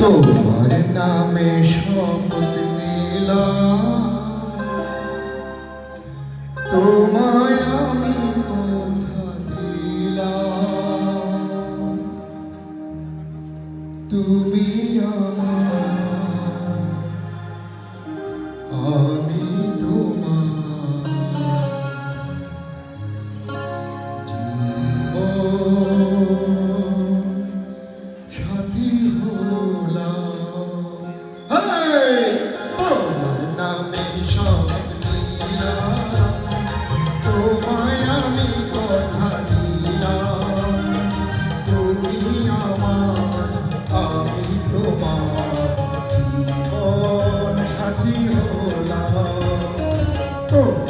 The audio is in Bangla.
তোমার নামে শপথ নিলাম। তোমার